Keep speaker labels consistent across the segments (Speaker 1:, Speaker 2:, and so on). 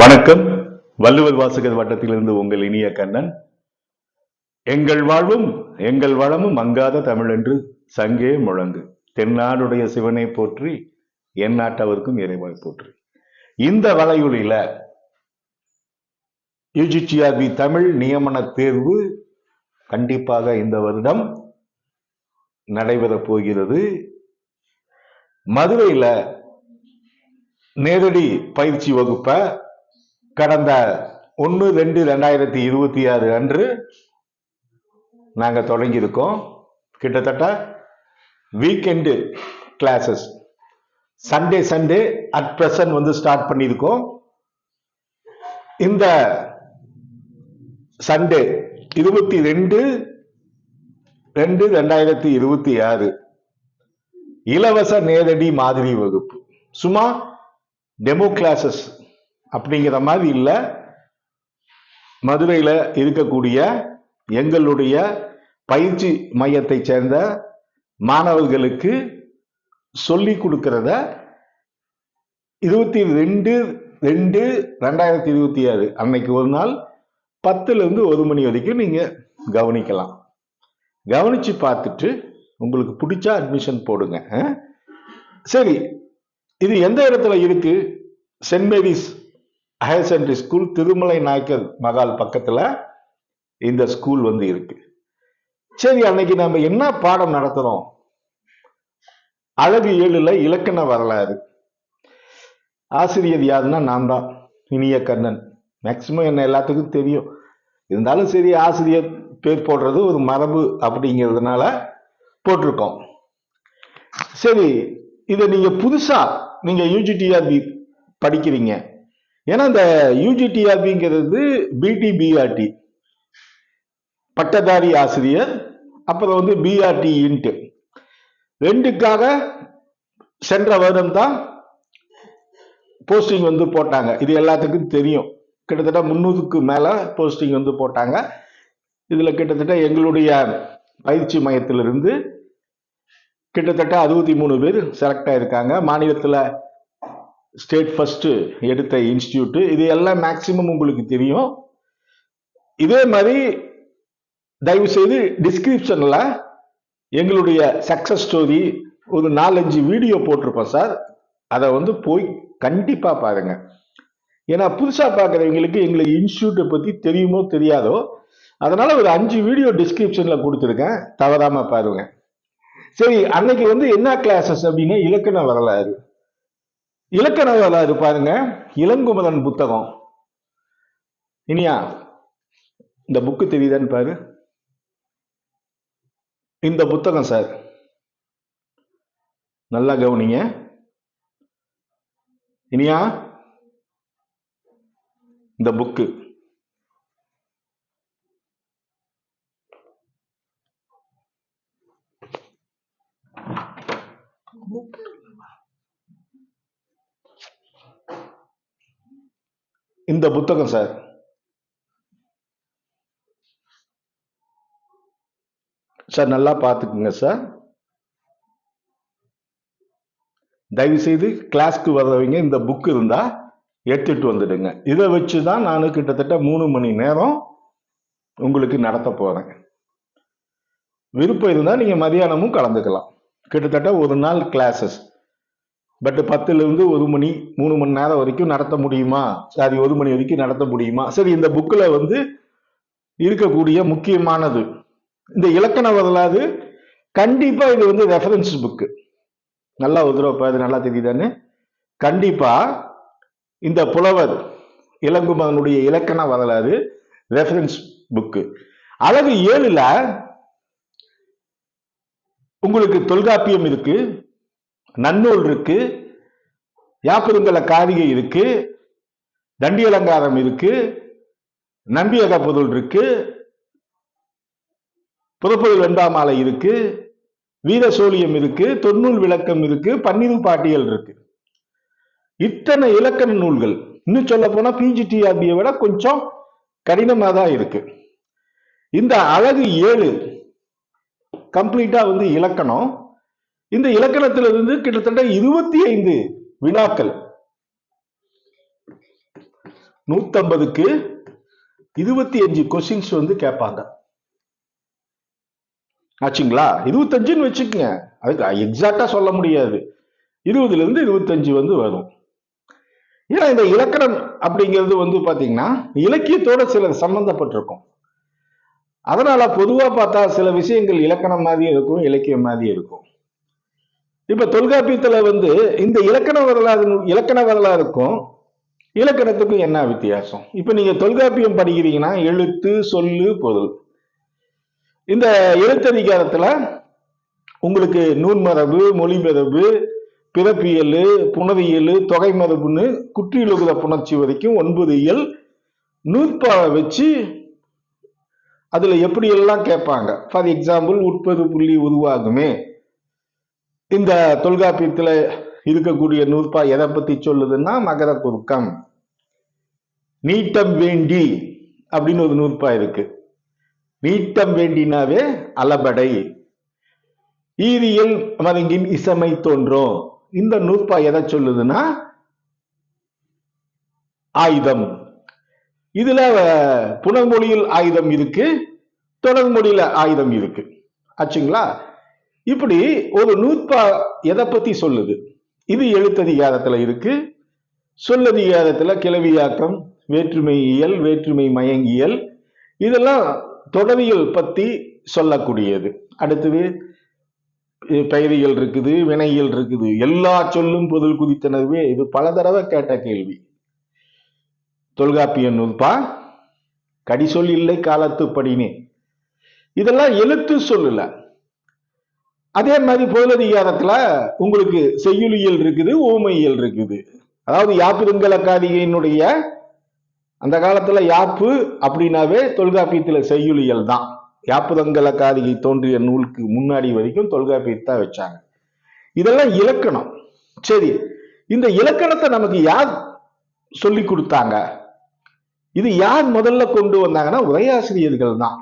Speaker 1: வணக்கம். வள்ளுவர் வாசகர் வட்டத்திலிருந்து உங்கள் இனிய கண்ணன். எங்கள் வாழ்வும் எங்கள் வளமும் மங்காத தமிழ் என்று சங்கே முழங்கு. தென்னாடுடைய சிவனை போற்றி என் நாட்டவருக்கும் இறைவாய் போற்றி. இந்த வலையொலியில யுஜிசிஆர்பி தமிழ் நியமன தேர்வு கண்டிப்பாக இந்த வருடம் நடைபெறப் போகிறது. மதுரையில நேரடி பயிற்சி வகுப்பை கடந்த ஒன்று ரெண்டு ரெண்டாயிரத்தி இருபத்தி ஆறு அன்று நாங்கள் தொடங்கியிருக்கோம். கிட்டத்தட்ட weekend classes Sunday Sunday at present வந்து ஸ்டார்ட் பண்ணியிருக்கோம். இந்த சண்டே இருபத்தி ரெண்டு ரெண்டு ரெண்டாயிரத்தி இருபத்தி ஆறு இலவச நேரடி மாதிரி வகுப்பு. சும்மா டெமோ கிளாஸஸ் அப்படிங்கிற மாதிரி இல்லை. மதுரையில் இருக்கக்கூடிய எங்களுடைய பயிற்சி மையத்தை சேர்ந்த மாணவர்களுக்கு சொல்லி கொடுக்கறத இருபத்தி ரெண்டு ரெண்டு ரெண்டாயிரத்தி இருபத்தி ஆறு அன்னைக்கு ஒரு நாள் பத்துலேருந்து ஒரு மணி வரைக்கும் நீங்கள் கவனிக்கலாம். கவனித்து பார்த்துட்டு உங்களுக்கு பிடிச்சா அட்மிஷன் போடுங்க. சரி இது எந்த இடத்துல இருக்கு? Saint Mary's higher secondary school Thirumalai Nayakkar Mahal பக்கத்துல இந்த ஸ்கூல் வந்து இருக்கு. சரி அன்னைக்கு நம்ம என்ன பாடம் நடத்துறோம்? அழகு ஏழுல இலக்கண வரலாறு. ஆசிரியர் யாருன்னா நான் தான் இனிய கண்ணன். மேக்சிமம் என்ன எல்லாத்துக்கும் தெரியும். இருந்தாலும் சரி ஆசிரியர் பேர் போடுறது ஒரு மரபு அப்படிங்கிறதுனால போட்டிருக்கோம். சரி இதை நீங்க புதுசா நீங்க யூஜிடிஆர்பி படிக்கிறீங்க. ஏன்னா இந்த யூஜிடிஆர்பிங்கிறது பிடி பிஆர்டி பட்டதாரி ஆசிரியர் அப்புறம் வந்து பிஆர்டி இன்ட்டு ரெண்டுக்காக சென்ற வருடம் தான் போஸ்டிங் வந்து போட்டாங்க. இது எல்லாத்துக்கும் தெரியும். கிட்டத்தட்ட முந்நூறுக்கு மேலே போஸ்டிங் வந்து போட்டாங்க. இதில் கிட்டத்தட்ட எங்களுடைய பயிற்சி மையத்திலிருந்து கிட்டத்தட்ட அறுபத்தி மூணு பேர் செலக்ட் ஆயிருக்காங்க. மாநிலத்தில் ஸ்டேட் ஃபஸ்ட்டு எடுத்த இன்ஸ்டியூட்டு இது எல்லாம் மேக்சிமம் உங்களுக்கு தெரியும். இதே மாதிரி தயவு செய்து டிஸ்கிரிப்ஷனில் எங்களுடைய சக்ஸஸ் ஸ்டோரி ஒரு நாலஞ்சு வீடியோ போட்டிருப்போம் சார். அதை வந்து போய் கண்டிப்பாக பாருங்க. ஏன்னா புதுசாக பார்க்குறவங்களுக்கு எங்களுக்கு இன்ஸ்டியூட்டை பற்றி தெரியுமோ தெரியாதோ அதனால் ஒரு அஞ்சு வீடியோ டிஸ்கிரிப்ஷனில் கொடுத்துருக்கேன். தவறாமல் பாருங்க. சரி அன்னைக்கு வந்து என்ன கிளாஸஸ் அப்படின்னா இலக்கண வரலாறு. இலக்கண இருப்பாருங்க பாருங்க. இளங்குமரன் புத்தகம். இனியா இந்த புக்கு தெரியுதான்னு பாரு. இந்த புத்தகம் சார் நல்லா கவனிங்க. இனியா இந்த புக்கு இந்த புத்தகம் சார். சார் நல்லா பார்த்துக்குங்க சார். தயவு செய்து கிளாஸ்க்கு வர்றவங்க இந்த புக் இருந்தா எடுத்துட்டு வந்துடுங்க. இதை வச்சு தான் நான் கிட்டத்தட்ட மூணு மணி நேரம் உங்களுக்கு நடத்த போறேன். விருப்பம் இருந்தால் நீங்கள் மதியானமும் கலந்துக்கலாம். கிட்டத்தட்ட ஒரு நாள் கிளாஸஸ் பட் பத்துலேருந்து ஒரு மணி மூணு மணி நேரம் வரைக்கும் நடத்த முடியுமா? சாரி ஒரு மணி வரைக்கும் நடத்த முடியுமா? சரி இந்த புக்கில் வந்து இருக்கக்கூடிய முக்கியமானது. இந்த இலக்கண வரலாறு கண்டிப்பாக இது வந்து ரெஃபரன்ஸ் புக்கு நல்லா உதிரப்பா அது நல்லா தெரியுதானே கண்டிப்பாக இந்த புலவர் இளங்குமகனுடைய இலக்கண வரலாறு ரெஃபரன்ஸ் புக்கு அழகு ஏழுல உங்களுக்கு தொல்காப்பியம் இருக்கு. நன்னூல் இருக்கு யாப்பெருங்கல காரிகை இருக்கு தண்டி அலங்காரம் இருக்கு நம்பியக பொருள் இருக்கு புறப்பொருள் வெண்பாமாலை இருக்கு வீர சோழியம் இருக்கு தொன்னூல் விளக்கம் இருக்கு பன்னிரு பாட்டியல் இருக்கு. இத்தனை இலக்கண நூல்கள். இன்னும் சொல்ல போனா பிஜிடிஆர்பியை விட கொஞ்சம் கடினமாக தான் இருக்கு. இந்த அழகு ஏழு கம்ப்ளீட்டா வந்து இலக்கணம். இந்த இலக்கணத்திலிருந்து கிட்டத்தட்ட இருபத்தி ஐந்து வினாக்கள். நூத்தம்பதுக்கு இருபத்தி அஞ்சு கொஸ்டின்ஸ் வந்து கேட்பாங்க. ஆச்சுங்களா? இருபத்தஞ்சுன்னு வச்சுக்கோங்க. அதுக்கு எக்ஸாக்டா சொல்ல முடியாது. இருபதுல இருந்து இருபத்தஞ்சு வந்து வரும். ஏன்னா இந்த இலக்கணம் அப்படிங்கிறது வந்து பாத்தீங்கன்னா இலக்கியத்தோட சில சம்பந்தப்பட்டிருக்கும். அதனால பொதுவா பார்த்தா சில விஷயங்கள் இலக்கணம் மாதிரி இருக்கும் இலக்கியம் மாதிரி இருக்கும். இப்ப தொல்காப்பியத்துல வந்து இந்த இலக்கண வரலாறு இலக்கண வரலாறுக்கும் இலக்கணத்துக்கும் என்ன வித்தியாசம்? இப்ப நீங்க தொல்காப்பியம் படிக்கிறீங்கன்னா எழுத்து சொல்லு பொருள். இந்த எழுத்ததிகாரத்துல உங்களுக்கு நூன்மரபு மொழிமரபு பிறப்பியல் புனவியல் தொகை மரபுன்னு குற்றியலுகுத புணர்ச்சி வரைக்கும் ஒன்பது இயல் நூற்பாவை வச்சு அதுல எப்படி எல்லாம் கேட்பாங்க? ஃபார் எக்ஸாம்பிள் உட்பது புள்ளி உருவாகுமே. இந்த தொல்காப்பியத்தில் இருக்கக்கூடிய நூற்பா எதை பத்தி சொல்லுதுன்னா மகர குறுக்கம் நீட்டம் வேண்டி அப்படின்னு ஒரு நூற்பா இருக்கு. நீட்டம் வேண்டினாவே அலபடை ஈரியல் மருங்கின் இசமை தோன்றும். இந்த நூற்பா எதை சொல்லுதுன்னா ஆயுதம். இதுல புனர்மொழியில் ஆயுதம் இருக்கு தொடர்மொழியில ஆயுதம் இருக்கு. ஆச்சுங்களா? இப்படி ஒரு நூற்பா எதை பத்தி சொல்லுது? இது எழுத்ததிகாரத்துல இருக்கு. சொல்லதிகாரத்துல கிளவியாக்கம் வேற்றுமை இயல் வேற்றுமை மயங்கியல் இதெல்லாம் தொடரியல் பத்தி சொல்லக்கூடியது. அடுத்தது அஹ், பெயரியல் இருக்குது வினையியல் இருக்குது. எல்லா சொல்லும் பொருள் குறித்தனவே இது பல தடவை கேட்ட கேள்வி. தொல்காப்பிய நூற்பா கடிசொல் இல்லை காலத்துப்படினே. இதெல்லாம் எழுத்து சொல்லலை. அதே மாதிரி பொருளதிகாரத்துல உங்களுக்கு செய்யுளியல் இருக்குது ஊமையியல் இருக்குது. அதாவது யாப்பிருங்கலக்காரியினுடைய அந்த காலத்துல யாப்பு அப்படின்னாவே தொல்காப்பியத்துல செய்யுளியல் தான். யாப்புதங்கலக்காரிகை தோன்றிய நூலுக்கு முன்னாடி வரைக்கும் தொல்காப்பியத்தை வச்சாங்க. இதெல்லாம் இலக்கணம். சரி இந்த இலக்கணத்தை நமக்கு யார் சொல்லி கொடுத்தாங்க? இது யார் முதல்ல கொண்டு வந்தாங்கன்னா உரையாசிரியர்கள் தான்.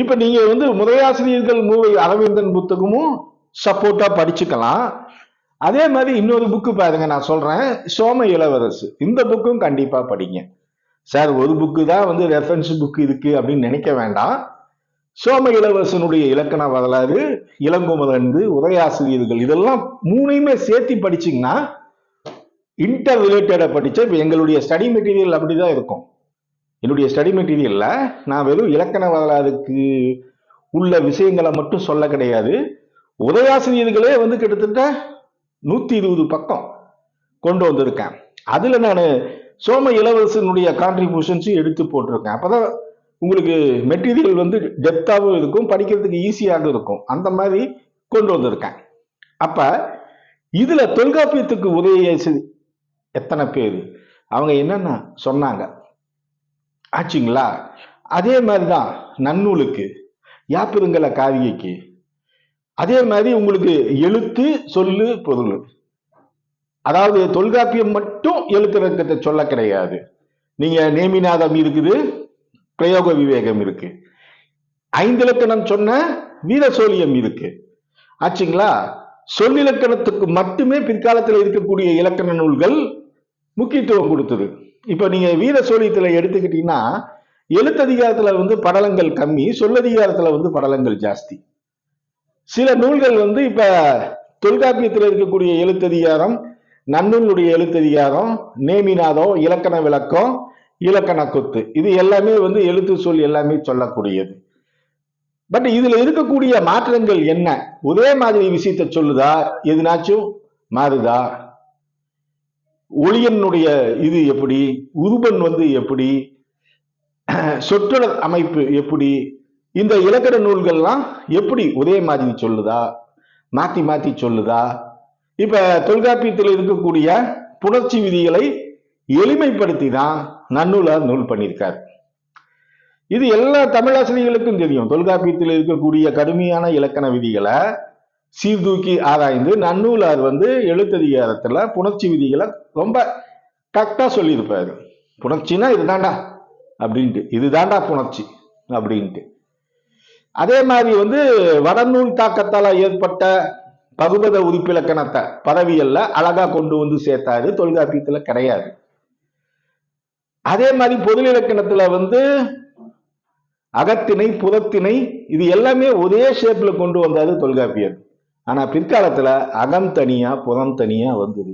Speaker 1: இப்ப நீங்க வந்து முதலாசிரியர்கள் மூவை அரவிந்தன் புத்தகமும் சப்போர்ட்டா படிச்சுக்கலாம். அதே மாதிரி இன்னொரு புக்கு பாருங்க நான் சொல்றேன். சோம இளவரசு. இந்த புக்கும் கண்டிப்பா படிங்க. சார் ஒரு புக்கு தான் வந்து ரெஃபரன்ஸ் புக் இருக்கு அப்படின்னு நினைக்க வேண்டாம். சோம இளவரசனுடைய இலக்கண வரலாறு இளங்குமரந்து உரையாசிரியர்கள் இதெல்லாம் மூணையுமே சேர்த்து படிச்சிங்கன்னா இன்டர் ரிலேட்டடாக படித்த இப்போ எங்களுடைய ஸ்டடி மெட்டீரியல் அப்படி தான் இருக்கும். என்னுடைய ஸ்டடி மெட்டீரியலில் நான் வெறும் இலக்கண வரலாறுக்கு உள்ள விஷயங்களை மட்டும் சொல்ல கிடையாது. உதயாசிரியர்களே வந்து கிட்டத்தட்ட நூற்றி இருபது பக்கம் கொண்டு வந்திருக்கேன். அதில் நான் சோம இளவரசனுடைய கான்ட்ரிபியூஷன்ஸும் எடுத்து போட்டிருக்கேன். அப்பதான் உங்களுக்கு மெட்டீரியல் வந்து டெப்த்தாகவும் இருக்கும் படிக்கிறதுக்கு ஈஸியாக இருக்கும். அந்த மாதிரி கொண்டு வந்திருக்கேன். அப்போ இதில் தொல்காப்பியத்துக்கு உதவி எத்தனை பேர்? அவங்க என்னென்ன சொன்னாங்க? ஆச்சுங்களா? அதே மாதிரி தான் நன்னூலுக்கு யாப்பிருங்கல காவியைக்கு அதே மாதிரி உங்களுக்கு எழுத்து சொல்லு பொருள். அதாவது தொல்காப்பியம் மட்டும் எழுத்துறக்கத்தை சொல்ல கிடையாது. நீங்க நேமிநாதம் இருக்குது பிரயோக விவேகம் இருக்கு. ஐந்திலக்கணம் சொன்ன வீரசோழியம் இருக்கு. ஆச்சுங்களா? சொல்லிலக்கணத்துக்கு மட்டுமே பிற்காலத்தில் இருக்கக்கூடிய இலக்கண நூல்கள் முக்கியத்துவம் கொடுத்தது. இப்போ நீங்க வீர சோழியத்துல எடுத்துக்கிட்டீங்கன்னா எழுத்ததிகாரத்துல வந்து படலங்கள் கம்மி சொல்லதிகாரத்துல வந்து படலங்கள் ஜாஸ்தி. சில நூல்கள் வந்து இப்ப தொல்காப்பியத்தில் இருக்கக்கூடிய எழுத்ததிகாரம் நன்னூலுடைய எழுத்ததிகாரம் நேமிநாதம் இலக்கண விளக்கம் இலக்கண கொத்து. இது எல்லாமே வந்து எழுத்து சொல் எல்லாமே சொல்லக்கூடியது. பட் இதுல இருக்கக்கூடிய மாற்றங்கள் என்ன? ஒரே மாதிரி விஷயத்தை சொல்லுதா? எதுனாச்சும் மாறுதா? ஒளியனுடைய இது எப்படி? உருபன் வந்து எப்படி? சொற்றொடர் அமைப்பு எப்படி? இந்த இலக்கண நூல்கள்லாம் எப்படி ஒரே மாதிரி சொல்லுதா? மாத்தி மாத்தி சொல்லுதா? இப்ப தொல்காப்பியத்தில் இருக்கக்கூடிய புணர்ச்சி விதிகளை எளிமைப்படுத்தி தான் நன்னூலார் நூல் பண்ணியிருக்கார். இது எல்லா தமிழாசிரியர்களுக்கும் தெரியும். தொல்காப்பியத்தில் இருக்கக்கூடிய கடுமையான இலக்கண விதிகளை சீர்தூக்கி ஆராய்ந்து நன்னூலார் வந்து எழுத்ததிகாரத்தில் புணர்ச்சி விதிகளை ரொம்ப கரெக்டாக சொல்லியிருப்பாரு. புணர்ச்சினா இதுதான்டா அப்படின்ட்டு. இதுதாண்டா புணர்ச்சி அப்படின்ட்டு. அதே மாதிரி வந்து வடநூல் தாக்கத்தால் ஏற்பட்ட பகுபத உறுப்பிலக்கணத்தை பதவியல்ல அழகா கொண்டு வந்து சேர்த்தாரு. தொல்காப்பியத்துல கிடையாது. அதே மாதிரி பொது இலக்கணத்துல வந்து அகத்திணை புறத்திணை இது எல்லாமே ஒரே ஷேப்ல கொண்டு வந்தாரு தொல்காப்பியர். ஆனால் பிற்காலத்தில் அகம் தனியாக புறம் தனியாக வந்தது.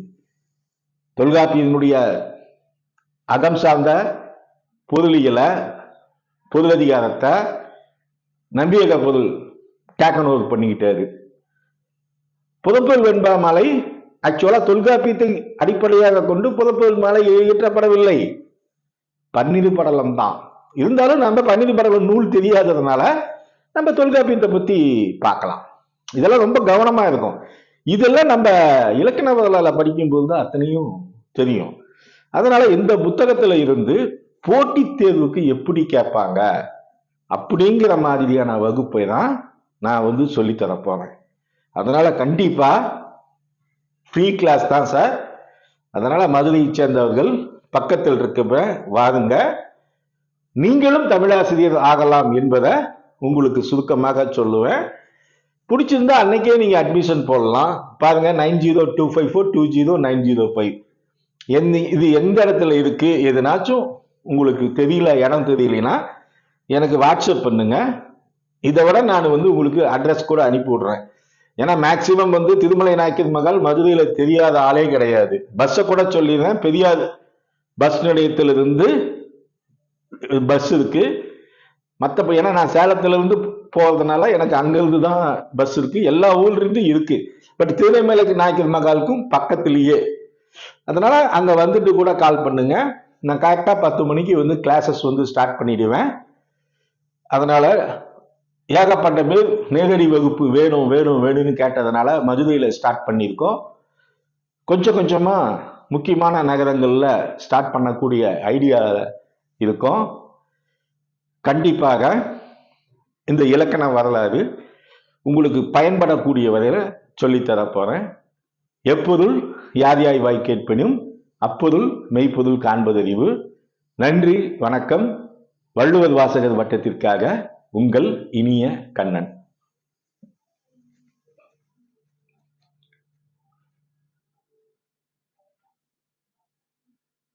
Speaker 1: தொல்காப்பியனுடைய அகம் சார்ந்த பொருளியலை பொருளதிகாரத்தை நம்பியக பொருள் டேக்கன் ஓவர் பண்ணிக்கிட்டாரு. புறப்பொருள் வெண்பாமலை ஆக்சுவலாக தொல்காப்பியத்தை அடிப்படையாக கொண்டு புறப்பொருள் மாலை இயற்றப்படவில்லை பன்னிரு படலம் தான். இருந்தாலும் நம்ம பன்னிரு படலம் நூல் தெரியாததுனால நம்ம தொல்காப்பியத்தை பற்றி பார்க்கலாம். இதெல்லாம் ரொம்ப கவனமா இருக்கும். இதெல்லாம் நம்ம இலக்கண வரலாறு படிக்கும்போது தான் அத்தனையும் தெரியும். அதனால இந்த புத்தகத்துல இருந்து போட்டித் தேர்வுக்கு எப்படி கேட்பாங்க அப்படிங்கிற மாதிரியான வகுப்பை தான் நான் வந்து சொல்லித் தரப் போறேன். அதனால கண்டிப்பா ஃப்ரீ கிளாஸ் தான் சார் அதனால மதுரையை சேர்ந்தவர்கள் பக்கத்தில் இருக்க வாருங்க. நீங்களும் தமிழாசிரியர் ஆகலாம் என்பதை உங்களுக்கு சுருக்கமாக சொல்லுவேன். பிடிச்சிருந்தா அன்னைக்கே நீங்க அட்மிஷன் போடலாம். பாருங்க nine zero two five four two zero nine zero five எந்த இது எந்த இடத்துல இருக்கு எதுனாச்சும் உங்களுக்கு தெரியல இடம் தெரியலனா எனக்கு வாட்ஸ்அப் பண்ணுங்க. இதை விட நான் வந்து உங்களுக்கு அட்ரஸ் கூட அனுப்பி விடுறேன். ஏன்னா மேக்சிமம் வந்து திருமலை நாயக்கர் மகள் மதுரையில் தெரியாத ஆளே கிடையாது. பஸ்ஸை கூட சொல்லிடுறேன் பெரியார் பஸ் நிலையத்திலிருந்து பஸ் இருக்கு. மற்ற ஏன்னா நான் சேலத்துல போகிறதுனால போறதுனால எனக்கு அங்கிருந்து தான் பஸ் இருக்கு. எல்லா ஊர்ல இருந்து இருக்கு. பட் திருநெல்வேலிக்கு நாயக்கர் மகாலுக்கும் பக்கத்திலேயே. அதனால அங்க வந்துட்டு கூட கால் பண்ணுங்க. நான் கரெக்டா பத்து மணிக்கு வந்து கிளாஸஸ் வந்து ஸ்டார்ட் பண்ணிடுவேன். அதனால ஏகப்பட்ட பேர் நேரடி வகுப்பு வேணும் வேணும் வேணும்னு கேட்டதுனால மதுரையில ஸ்டார்ட் பண்ணியிருக்கோம். கொஞ்சம் கொஞ்சமா முக்கியமான நகரங்களில் ஸ்டார்ட் பண்ணக்கூடிய ஐடியா இருக்கும். கண்டிப்பாக இந்த இலக்கண வரலாறு உங்களுக்கு பயன்படக்கூடிய வரையில சொல்லித்தர போறேன் எப்பொருள் யார் யாய் வாய் கேட்பினும் அப்பொருள் மெய்ப்பொருள் காண்பதறிவு. நன்றி வணக்கம். வள்ளுவர் வாசகர் வட்டத்திற்காக உங்கள் இனிய கண்ணன்.